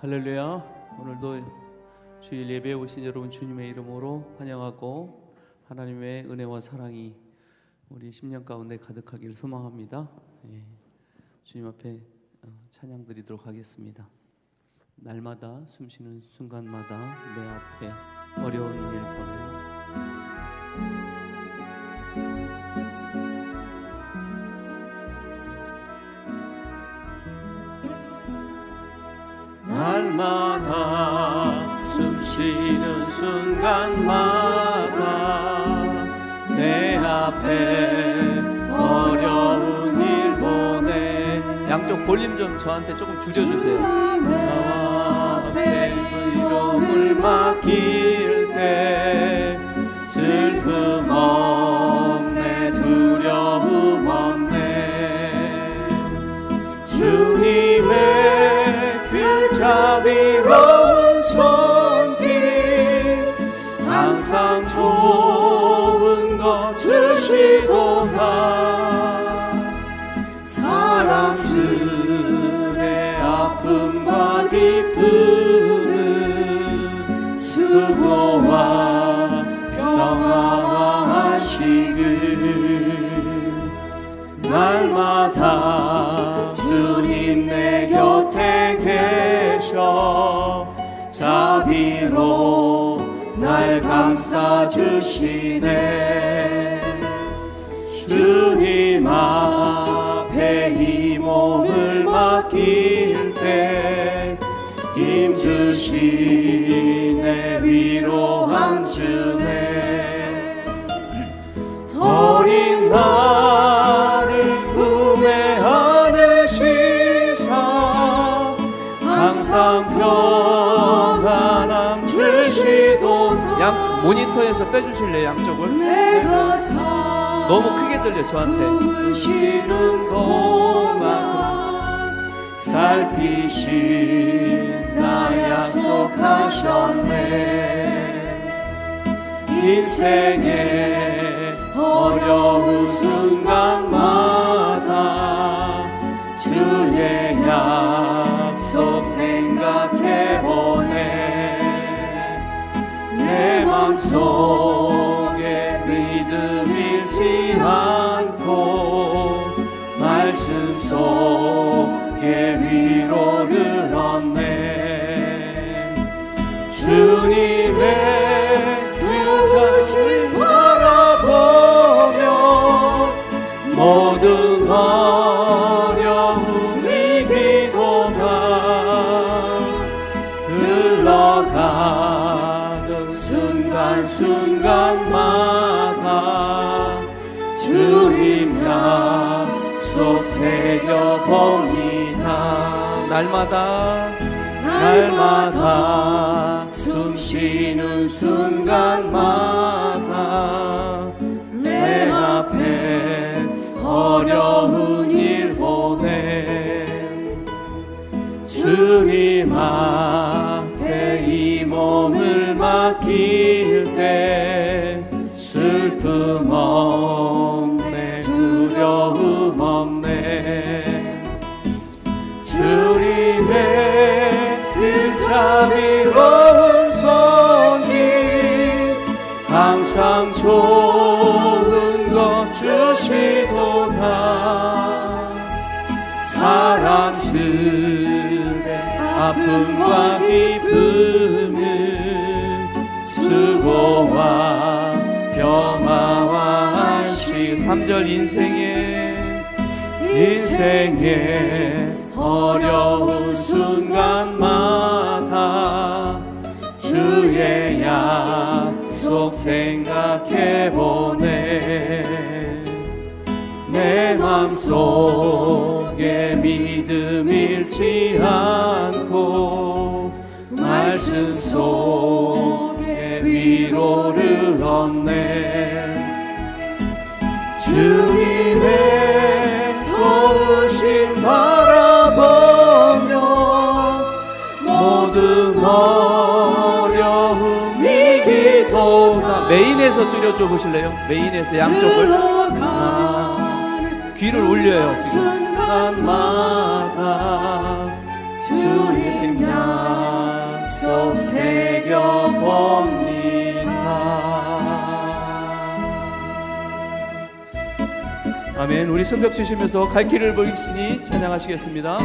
할렐루야. 오늘도 주일 예배에 오신 여러분 주님의 이름으로 환영하고 하나님의 은혜와 사랑이 우리 10년 가운데 가득하길 소망합니다. 예. 주님 앞에 어, 찬양 드리도록 하겠습니다. 날마다 숨쉬는 순간마다 내 앞에 어려운 일 보내 숨쉬는 순간마다 내 앞에 어려운 일 보내. 양쪽 볼륨 좀 저한테 조금 줄여주세요. 앞에 이름을 맡길 때 슬픔 없 항상 좋은 것 주시도다. 사랑스레 아픔과 기쁨을 수고와 평화와 하시길. 날마다 주님 내 곁에 계셔 자비로 날 감싸 주시네. 주님 앞에 이 몸을 맡길 때 힘주시네 위로한 주네. 어린 나 모니터에서 빼주실래요 양쪽을? 살 너무 크게 들려 저한테. 쉬는 동안 살피신다 약속하셨네. 인생의 어려운 순간마다 주의 약속 생각 내 맘속에 믿음 잃지 않고 말씀 속에 위로 순간순간마다 주님 약속 새겨봅니다. 날마다 날마다 숨 쉬는 순간마다 내 앞에 어려운 일 보내 주님 앞에 이 몸을 맡길 때 슬픔 없네 두려움 없네. 주님의 그 자비로운 손길 항상 좋은 것 주시도다. 사랑스레 아픔과 기쁨을 수고와 3절 인생의 인생의 어려운 순간마다 주의 약속 생각해 보네 내 맘속에 믿음 잃지 않고 말씀 속에 위로를 얻네 주님의 도우심 바라보며 모든 어려움이 기도다 메인에서 줄여줘 보실래요? 메인에서 양쪽을 흘러가는 귀를 올려요. 순간마다 주님 약속 새겨봅니다. 아멘. 우리 손뼉 치시면서 갈 길을 보이시니 찬양하시겠습니다.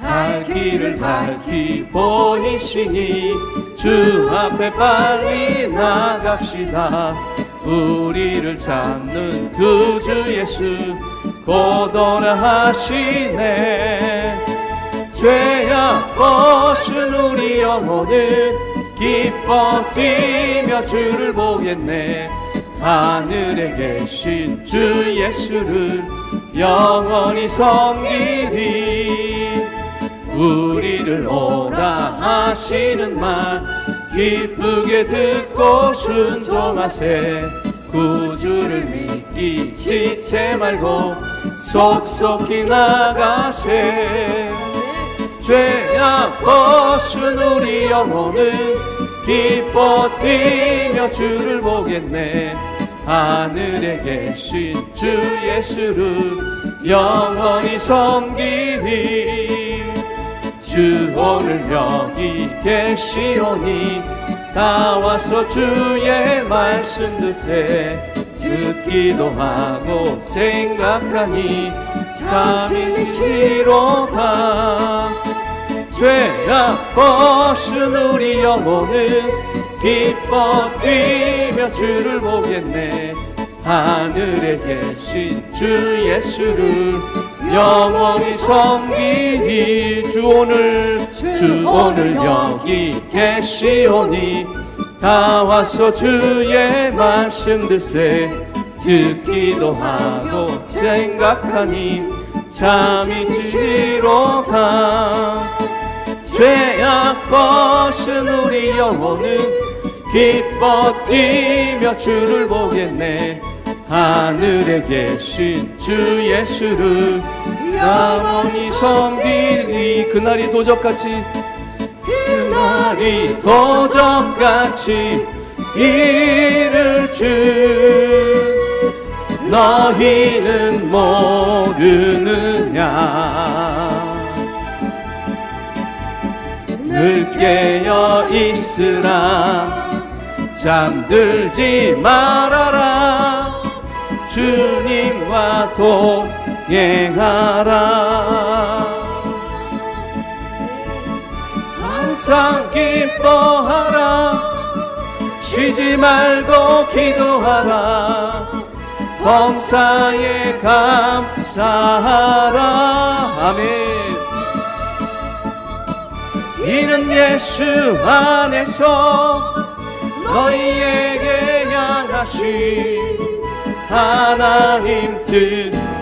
갈 길을 밝히 보이시니 주 앞에 빨리 나갑시다. 우리를 찾는 구주 예수 고도라 하시네. 죄악 벗은 우리 영혼은 기뻐 뛰며 주를 보겠네. 하늘에 계신 주 예수를 영원히 섬기리. 우리를 오라 하시는 말 기쁘게 듣고 순종하세 구주를 믿기 지체 말고 속속히 나가세 죄악 벗은 우리 영혼은 기뻐 뛰며 주를 보겠네. 하늘에 계신 주 예수를 영원히 섬기리. 주 오늘 여기 계시오니 다 와서 주의 말씀 듣세. 듣기도 하고 생각하니 참이 싫로다 벗은 우리 영혼은 기뻐 뛰며 주를 보겠네. 하늘에 계신 주 예수를 영원히 섬기니 주 오늘 주 오늘 여기 계시오니 다 와서 주의 말씀 듣세. 듣기도 하고 생각하니 참이 지로다 죄악 벗은 우리 영혼은 기뻐 뛰며 주를 보겠네. 하늘에 계신 주 예수를 영원히 섬기리 그날이 도적같이 그날이 도적같이 이를 줄 너희는 모르느냐 늘 깨어 있으라. 잠들지 말아라. 주님과 동행하라. 항상 기뻐하라. 쉬지 말고 기도하라. 범사에 감사하라. 아멘 이는 예수 안에서 너희에게 향하신 하나님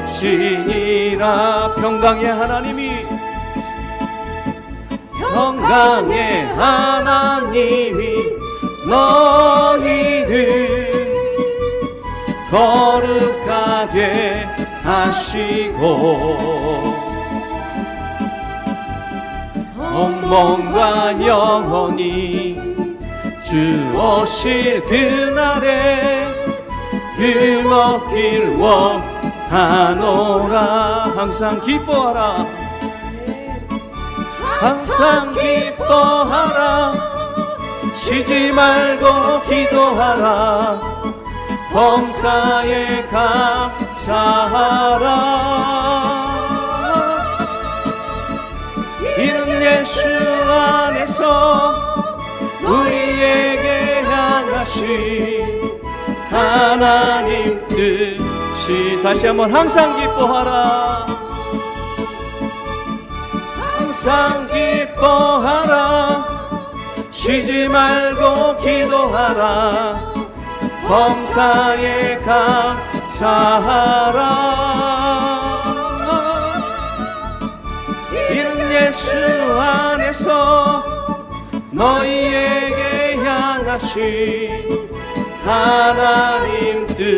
뜻이니라. 평강의 하나님이 평강의 하나님이 너희를 거룩하게 하시고 온몸과 영혼이 주 오실 그날에 음악길 원하노라. 항상 기뻐하라. 항상 기뻐하라. 쉬지 말고 기도하라. 범사에 감사하라 예수 안에서 우리에게 향하신 하나님 뜻이 다시 한번 항상 기뻐하라. 항상 기뻐하라. 쉬지 말고 기도하라. 범사에 감사하라 예수 안에서 너희에게 향하신 하나님 뜻이니라.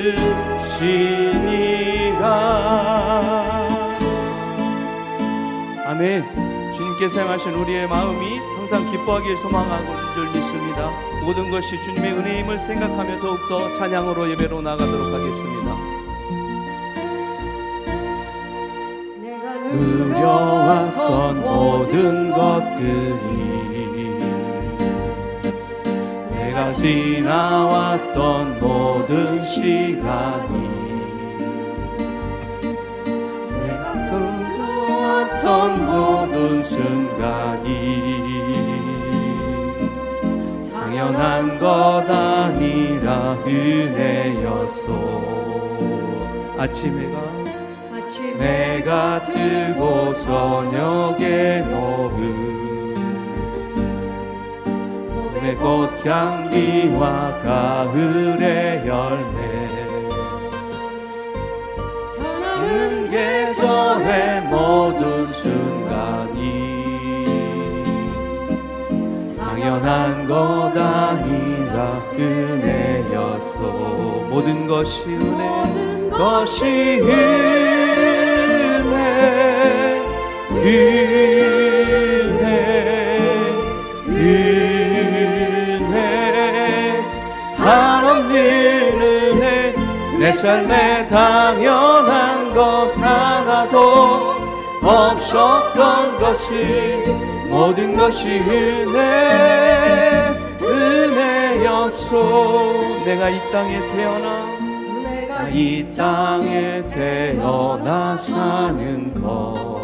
아멘. 주님께서 향하신 우리의 마음이 항상 기뻐하길 소망하고 줄 믿습니다. 모든 것이 주님의 은혜임을 생각하며 더욱더 찬양으로 예배로 나가도록 하겠습니다 누려왔던 모든 것들이 내가 지나왔던 모든 시간이 내가 걸어왔던 모든 순간이 당연한 것 아니라 은혜였소. 아침 해가 아침 해가 뜨고 저녁에 노을 봄의 꽃향기와 가을의 열매 는 계절의 모든 순간이 당연한 것 아니라 은혜였소 모든 것이 은혜 모든 것이 은혜 내 삶에 당연한 것 하나도 없었던 것을 모든 것이 은혜 은혜였소. 내가 이 땅에 태어나 내가 이 땅에 태어나 사는 것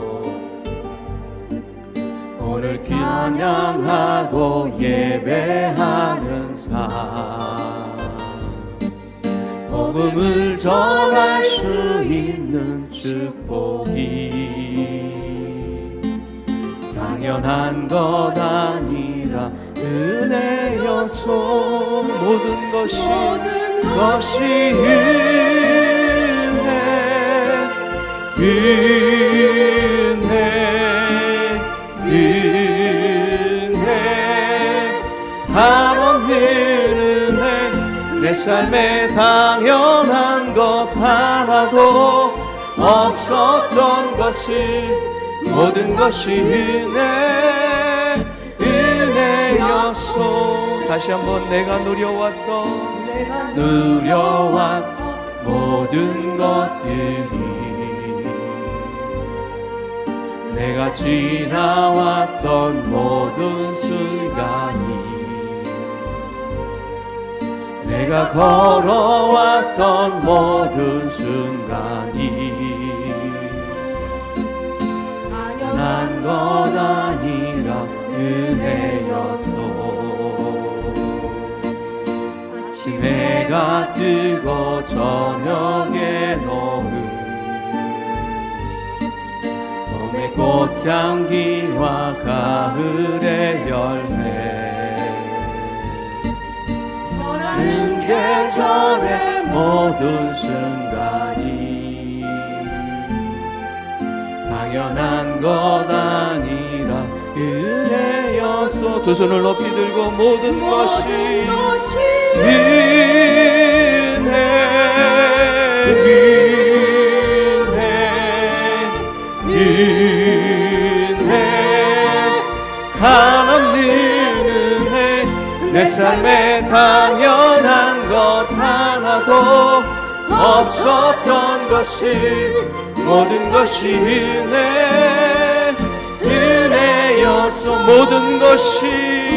오늘 찬양하고 예배하는 삶. 복음을 전할 수 있는 축복이 당연한 것 아니라 은혜여서 모든 것이 모든 것이 은혜 한없는 은혜 내 삶에 당연한 것 하나도 없었던 것을 모든 것이 은혜 은혜였소. 다시 한번 내가 누려왔던 내가 누려왔던 모든 것들이 내가 지나왔던 모든 순간이 내가 걸어왔던 모든 순간이 당연한 난것 아니라 은혜였소. 아침 해가 뜨고 저녁에 노을 봄의 꽃향기와 가을의 열매 계절의 모든 순간이 당연한 것 아니라 은혜였소 두 손을 높이 들고 모든 것이 모든 것이 은혜 은혜 은혜. 한없는 은혜 내 삶에 당연한 것 하나도 없었던 것이 모든 것이 은혜 은혜였소 모든 것이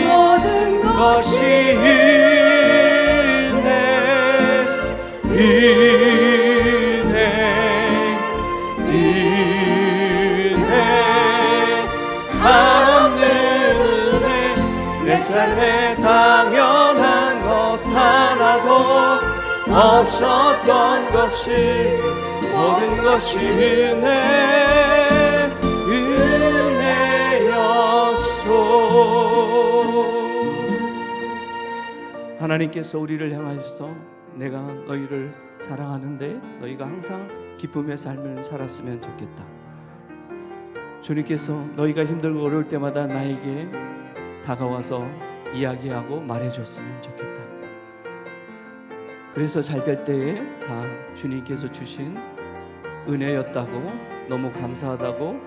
모든 것이 것이 은혜 은혜 없었던 것이 모든 것이 은혜 은혜였소 하나님께서 우리를 향하셔서 내가 너희를 사랑하는데 너희가 항상 기쁨의 삶을 살았으면 좋겠다. 주님께서 너희가 힘들고 어려울 때마다 나에게 다가와서 이야기하고 말해줬으면 좋겠다. 그래서 잘 될 때에 다 주님께서 주신 은혜였다고 너무 감사하다고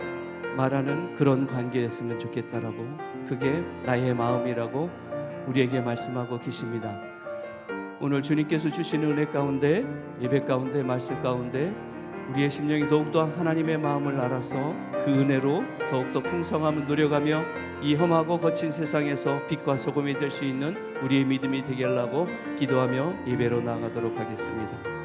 말하는 그런 관계였으면 좋겠다라고 그게 나의 마음이라고 우리에게 말씀하고 계십니다. 오늘 주님께서 주신 은혜 가운데 예배 가운데 말씀 가운데 우리의 심령이 더욱더 하나님의 마음을 알아서 그 은혜로 더욱더 풍성함을 누려가며 이 험하고 거친 세상에서 빛과 소금이 될 수 있는 우리의 믿음이 되게 하려고 기도하며 예배로 나아가도록 하겠습니다.